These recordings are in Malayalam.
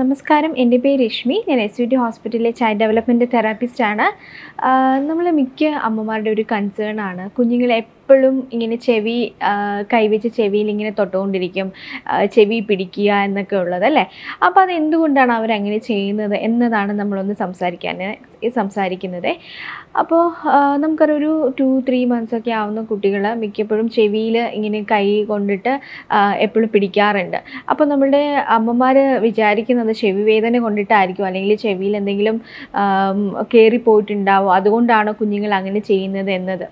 നമസ്കാരം. എന്റെ പേര് രശ്മി. ഞാൻ എസ് യു ടി ഹോസ്പിറ്റലിലെ ചൈൽഡ് ഡെവലപ്മെന്റ് തെറാപ്പിസ്റ്റാണ് നമ്മൾ മിക്ക അമ്മമാരുടെ ഒരു കൺസേൺ ആണ്. കുഞ്ഞുങ്ങൾ എപ്പോഴും ഇങ്ങനെ ചെവി കൈവച്ച് ചെവിയിൽ ഇങ്ങനെ തൊട്ടുകൊണ്ടിരിക്കും ചെവി പിടിക്കുക എന്നൊക്കെ ഉള്ളത് അല്ലേ? അപ്പോൾ അത് എന്തുകൊണ്ടാണ് അവരങ്ങനെ ചെയ്യുന്നത് എന്നതാണ് നമ്മളൊന്ന് സംസാരിക്കാൻ സംസാരിക്കുന്നത്. അപ്പോൾ നമുക്കറിയൊരു ടു ത്രീ മന്ത്സ് ഒക്കെ ആവുന്ന കുട്ടികൾ മിക്കപ്പോഴും ചെവിയിൽ ഇങ്ങനെ കൈ കൊണ്ടിട്ട് എപ്പോഴും പിടിക്കാറുണ്ട്. അപ്പോൾ നമ്മളുടെ അമ്മമാർ വിചാരിക്കുന്നത് ചെവി വേദന കൊണ്ടിട്ടായിരിക്കും. അല്ലെങ്കിൽ ചെവിയിൽ എന്തെങ്കിലും കയറിപ്പോയിട്ടുണ്ടാവും അതുകൊണ്ടാണോ കുഞ്ഞുങ്ങൾ അങ്ങനെ ചെയ്യുന്നത് എന്നത്?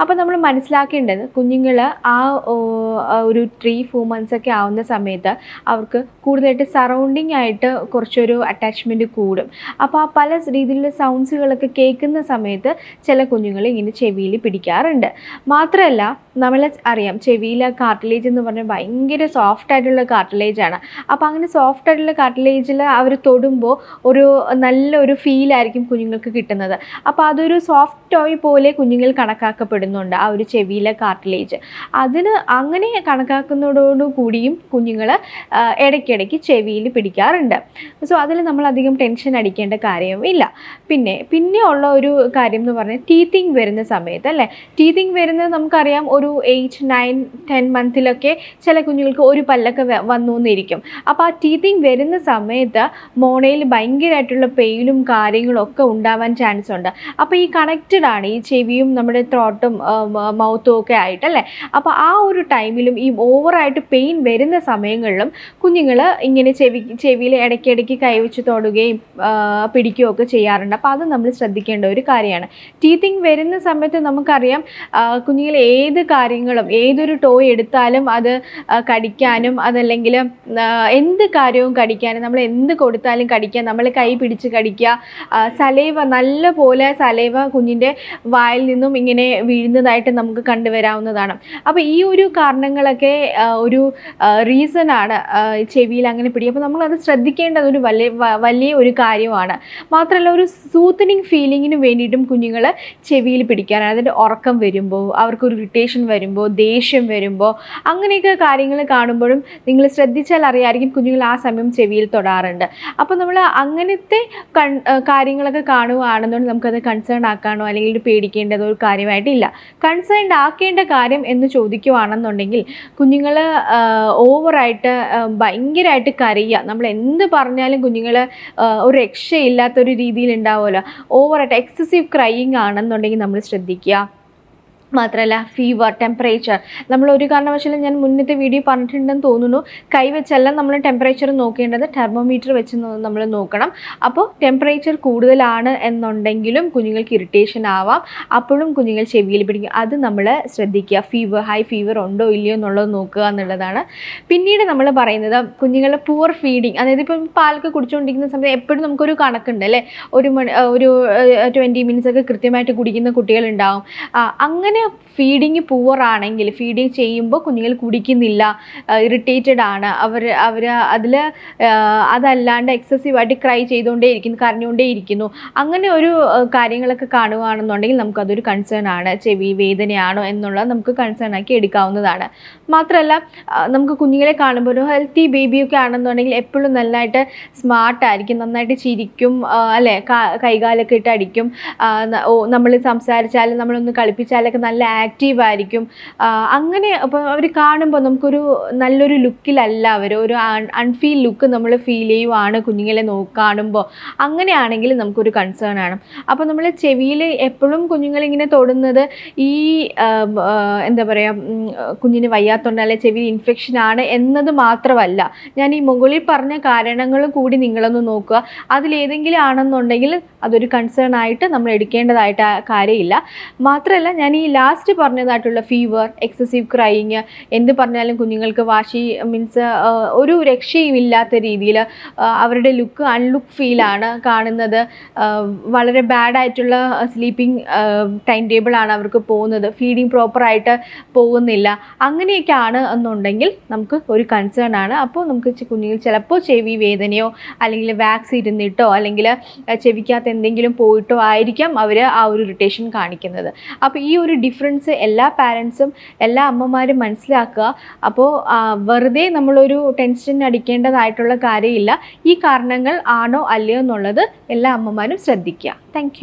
അപ്പോൾ നമ്മൾ മനസ്സിലാക്കേണ്ടത് കുഞ്ഞുങ്ങൾ ആ ഒരു ത്രീ ഫോർ മന്ത്സ് ഒക്കെ ആവുന്ന സമയത്ത് അവർക്ക് കൂടുതലായിട്ട് സറൗണ്ടിങ് ആയിട്ട് കുറച്ചൊരു അറ്റാച്ച്മെന്റ് കൂടും. അപ്പോൾ ആ പല രീതിയിലുള്ള സൗണ്ട്സുകളൊക്കെ കേൾക്കുന്ന സമയത്ത് ചില കുഞ്ഞുങ്ങൾ ഇങ്ങനെ ചെവിയിൽ പിടിക്കാറുണ്ട്. മാത്രമല്ല നമ്മൾ അറിയാം ചെവിയിലെ കാർട്ടിലേജ് എന്ന് പറഞ്ഞാൽ ഭയങ്കര സോഫ്റ്റ് ആയിട്ടുള്ള കാർട്ടിലേജാണ് അപ്പോൾ അങ്ങനെ സോഫ്റ്റ് ആയിട്ടുള്ള കാർട്ടിലേജിൽ അവർ തൊടുമ്പോൾ ഒരു നല്ലൊരു ഫീലായിരിക്കും കുഞ്ഞുങ്ങൾക്ക് കിട്ടുന്നത്. അപ്പോൾ അതൊരു സോഫ്റ്റ് ടോയ് പോലെ കുഞ്ഞുങ്ങൾ കണക്കാക്കപ്പെടുന്നുണ്ട് ആ ഒരു ചെവിയിലെ കാർട്ടിലേജ് അതിന് അങ്ങനെ കണക്കാക്കുന്നതോടു കൂടിയും കുഞ്ഞുങ്ങൾ ഇടയ്ക്കിടയ്ക്ക് ചെവിയിൽ പിടിക്കാറുണ്ട്. സോ അതിൽ നമ്മൾ അധികം ടെൻഷൻ അടിക്കേണ്ട കാര്യമില്ല പിന്നെ പിന്നെ ഉള്ള ഒരു കാര്യം എന്ന് പറഞ്ഞാൽ ടീത്തിങ് വരുന്ന സമയത്ത് അല്ലേ? ടീത്തിങ് വരുന്നത് നമുക്കറിയാം ഒരു എയ്റ്റ് നയൻ ടെൻ മന്തിലൊക്കെ ചില കുഞ്ഞുങ്ങൾക്ക് ഒരു പല്ലൊക്കെ വന്നു എന്നിരിക്കും അപ്പോൾ ആ ടീത്തിങ് വരുന്ന സമയത്ത് മോണയിൽ ഭയങ്കരമായിട്ടുള്ള പെയിനും കാര്യങ്ങളൊക്കെ ഉണ്ടാവാൻ ചാൻസ് ഉണ്ട്. അപ്പോൾ ഈ കണക്റ്റഡ് ആണ് ഈ ചെവിയും നമ്മുടെ ത്രോട്ടും മൗത്തും ഒക്കെ ആയിട്ടല്ലേ? അപ്പോൾ ആ ഒരു ടൈമിലും ഈ ഓവറായിട്ട് പെയിൻ വരുന്ന സമയങ്ങളിലും കുഞ്ഞുങ്ങൾ ഇങ്ങനെ ചെവി ചെവിയിൽ ഇടയ്ക്കിടയ്ക്ക് കൈവച്ച് തൊടുകയും പിടിക്കുകയും ഒക്കെ ചെയ്യാറുണ്ട്. അപ്പോൾ അത് നമ്മൾ ശ്രദ്ധിക്കേണ്ട ഒരു കാര്യമാണ്. ടീത്തിങ് വരുന്ന സമയത്ത് നമുക്കറിയാം കുഞ്ഞുങ്ങൾ ഏത് കാര്യങ്ങളും ഏതൊരു ടോയ് എടുത്താലും അത് കടിക്കാനും അതല്ലെങ്കിൽ എന്ത് കാര്യവും കടിക്കാനും നമ്മൾ എന്ത് കൊടുത്താലും കടിക്കാൻ നമ്മൾ കൈ പിടിച്ച് കടിക്കുക സലൈവ നല്ല പോലെ സലൈവ കുഞ്ഞിന്റെ വായിൽ നിന്നും ഇങ്ങനെ വീഴുന്നതായിട്ട് നമുക്ക് കണ്ടുവരാവുന്നതാണ്. അപ്പോൾ ഈ ഒരു കാരണങ്ങളൊക്കെ ഒരു റീസൺ ആണ് ചെവിയിൽ അങ്ങനെ പിടി അപ്പോൾ നമ്മൾ അത് ശ്രദ്ധിക്കേണ്ടത് ഒരു വലിയ വലിയ ഒരു കാര്യമാണ്. മാത്രമല്ല ഒരു സൂത്തനിങ് ഫീലിങ്ങിന് വേണ്ടിയിട്ടും കുഞ്ഞുങ്ങൾ ചെവിയിൽ പിടിക്കാനാണ്. അതിന്റെ ഉറക്കം വരുമ്പോൾ അവർക്കൊരു ഇറിറ്റേഷൻ വരുമ്പോൾ ദേഷ്യം വരുമ്പോൾ അങ്ങനെയൊക്കെ കാര്യങ്ങൾ കാണുമ്പോഴും നിങ്ങൾ ശ്രദ്ധിച്ചാൽ അറിയായിരിക്കും കുഞ്ഞുങ്ങൾ ആ സമയം ചെവിയിൽ തൊടാറുണ്ട്. അപ്പോൾ നമ്മൾ അങ്ങനത്തെ കാര്യങ്ങളൊക്കെ കാണുകയാണെന്നുണ്ടെങ്കിൽ നമുക്കത് കൺസേൺ ആക്കാനോ അല്ലെങ്കിൽ പേടിക്കേണ്ടതോ ഒരു കാര്യമായിട്ടില്ല കൺസേൺഡ് ആക്കേണ്ട കാര്യം എന്ന് ചോദിക്കുവാണെന്നുണ്ടെങ്കിൽ കുഞ്ഞുങ്ങൾ ഓവറായിട്ട് ഭയങ്കരമായിട്ട് കരയുക. നമ്മൾ എന്ത് പറഞ്ഞാലും കുഞ്ഞുങ്ങൾ ഒരു രക്ഷയില്ലാത്തൊരു രീതിയിൽ ഉണ്ടാവുമല്ലോ ഓവറായിട്ട് എക്സസീവ് ക്രൈയിങ് ആണെന്നുണ്ടെങ്കിൽ നമ്മൾ ശ്രദ്ധിക്കുക. മാത്രമല്ല ഫീവർ ടെമ്പറേച്ചർ നമ്മൾ ഒരു കാരണവശാലും ഞാൻ മുന്നത്തെ വീഡിയോ പറഞ്ഞിട്ടുണ്ടെന്ന് തോന്നുന്നു. കൈവച്ചല്ല നമ്മൾ ടെമ്പറേച്ചർ നോക്കേണ്ടത് തെർമോമീറ്റർ വെച്ച് നമ്മൾ നോക്കണം. അപ്പോൾ ടെമ്പറേച്ചർ കൂടുതലാണ് എന്നുണ്ടെങ്കിലും കുഞ്ഞുങ്ങൾക്ക് ഇറിറ്റേഷൻ ആവാം. അപ്പോഴും കുഞ്ഞുങ്ങൾ ചെവിയിൽ പിടിക്കും. അത് നമ്മൾ ശ്രദ്ധിക്കുക. ഫീവർ ഹൈ ഫീവർ ഉണ്ടോ ഇല്ലയോ എന്നുള്ളത് നോക്കുക എന്നുള്ളതാണ്. പിന്നീട് നമ്മൾ പറയുന്നത് കുഞ്ഞുങ്ങളുടെ പൂർ ഫീഡിങ് അതായത് ഇപ്പം പാലൊക്കെ കുടിച്ചുകൊണ്ടിരിക്കുന്ന സമയത്ത് എപ്പോഴും നമുക്കൊരു കണക്കുണ്ട് അല്ലേ? ഒരു മണി ഒരു ട്വന്റി മിനിറ്റ്സ് ഒക്കെ കൃത്യമായിട്ട് കുടിക്കുന്ന കുട്ടികളുണ്ടാവും. ആ, അങ്ങനെ ഫീഡിങ് പൂവറാണെങ്കിൽ ഫീഡിങ് ചെയ്യുമ്പോൾ കുഞ്ഞുങ്ങൾ കുടിക്കുന്നില്ല ഇറിറ്റേറ്റഡ് ആണ്. അവർ അവർ അതിൽ അതല്ലാണ്ട് എക്സസീവായിട്ട് ക്രൈ ചെയ്തുകൊണ്ടേ ഇരിക്കുന്നു കരഞ്ഞുകൊണ്ടേ ഇരിക്കുന്നു. അങ്ങനെ ഒരു കാര്യങ്ങളൊക്കെ കാണുകയാണെന്നുണ്ടെങ്കിൽ നമുക്കതൊരു കൺസേൺ ആണ്. ചെവി വേദനയാണോ എന്നുള്ളത് നമുക്ക് കൺസേൺ ആക്കി എടുക്കാവുന്നതാണ്. മാത്രമല്ല നമുക്ക് കുഞ്ഞുങ്ങളെ കാണുമ്പോൾ ഒരു ഹെൽത്തി ബേബിയൊക്കെ ആണെന്നുണ്ടെങ്കിൽ എപ്പോഴും നന്നായിട്ട് സ്മാർട്ടായിരിക്കും നന്നായിട്ട് ചിരിക്കും അല്ലേ? കൈകാലൊക്കെ ഇട്ട് അടിക്കും. നമ്മൾ സംസാരിച്ചാലും നമ്മളൊന്ന് കളിപ്പിച്ചാലൊക്കെ നല്ല ആക്റ്റീവ് ആയിരിക്കും. അങ്ങനെ അപ്പോൾ അവർ കാണുമ്പോൾ നമുക്കൊരു നല്ലൊരു ലുക്കിലല്ല അവർ ഒരു അൺഫീൽ ലുക്ക് നമ്മൾ ഫീൽ ചെയ്യുവാണ് കുഞ്ഞുങ്ങളെ നോ കാണുമ്പോൾ അങ്ങനെയാണെങ്കിൽ നമുക്കൊരു കൺസേൺ ആണ്. അപ്പോൾ നമ്മൾ ചെവിയിൽ എപ്പോഴും കുഞ്ഞുങ്ങളിങ്ങനെ തൊടുന്നത് ഈ എന്താ പറയുക കുഞ്ഞിന് വയ്യാത്തോണ്ട് ചെവി ഇൻഫെക്ഷൻ ആണ് എന്നത് മാത്രമല്ല. ഞാൻ ഈ മുകളിൽ പറഞ്ഞ കാരണങ്ങളും കൂടി നിങ്ങളൊന്ന് നോക്കുക. അതിലേതെങ്കിലും ആണെന്നുണ്ടെങ്കിൽ അതൊരു കൺസേൺ ആയിട്ട് നമ്മൾ എടുക്കേണ്ടതായിട്ട് കാര്യമില്ല. മാത്രമല്ല ഞാൻ ഈ ലാസ്റ്റ് പറഞ്ഞതായിട്ടുള്ള ഫീവർ എക്സസീവ് ക്രൈയിങ് എന്ത് പറഞ്ഞാലും കുഞ്ഞുങ്ങൾക്ക് വാശി മീൻസ് ഒരു രക്ഷയും ഇല്ലാത്ത രീതിയിൽ അവരുടെ ലുക്ക് അൺലുക്ക് ഫീലാണ് കാണുന്നത്. വളരെ ബാഡായിട്ടുള്ള സ്ലീപ്പിംഗ് ടൈം ടേബിൾ ആണ് അവർക്ക് പോകുന്നത്. ഫീഡിങ് പ്രോപ്പറായിട്ട് പോകുന്നില്ല. അങ്ങനെയൊക്കെയാണ് എന്നുണ്ടെങ്കിൽ നമുക്ക് ഒരു കൺസേൺ ആണ്. അപ്പോൾ നമുക്ക് കുഞ്ഞുങ്ങൾ ചിലപ്പോൾ ചെവി വേദനയോ അല്ലെങ്കിൽ വാക്സ് ഇരുന്നിട്ടോ അല്ലെങ്കിൽ ചെവിക്കകത്ത് എന്തെങ്കിലും പോയിട്ടോ ആയിരിക്കാം അവർ ആ ഒരു ഇറിറ്റേഷൻ കാണിക്കുന്നത്. അപ്പോൾ ഈ ഒരു ഡിഫറൻസ് എല്ലാ പാരൻസും എല്ലാ അമ്മമാരും മനസ്സിലാക്കുക. അപ്പോൾ വെറുതെ നമ്മളൊരു ടെൻഷൻ അടിക്കേണ്ടതായിട്ടുള്ള കാര്യമില്ല. ഈ കാരണങ്ങൾ ആണോ അല്ലയോ എന്നുള്ളത് എല്ലാ അമ്മമാരും ശ്രദ്ധിക്കുക. താങ്ക്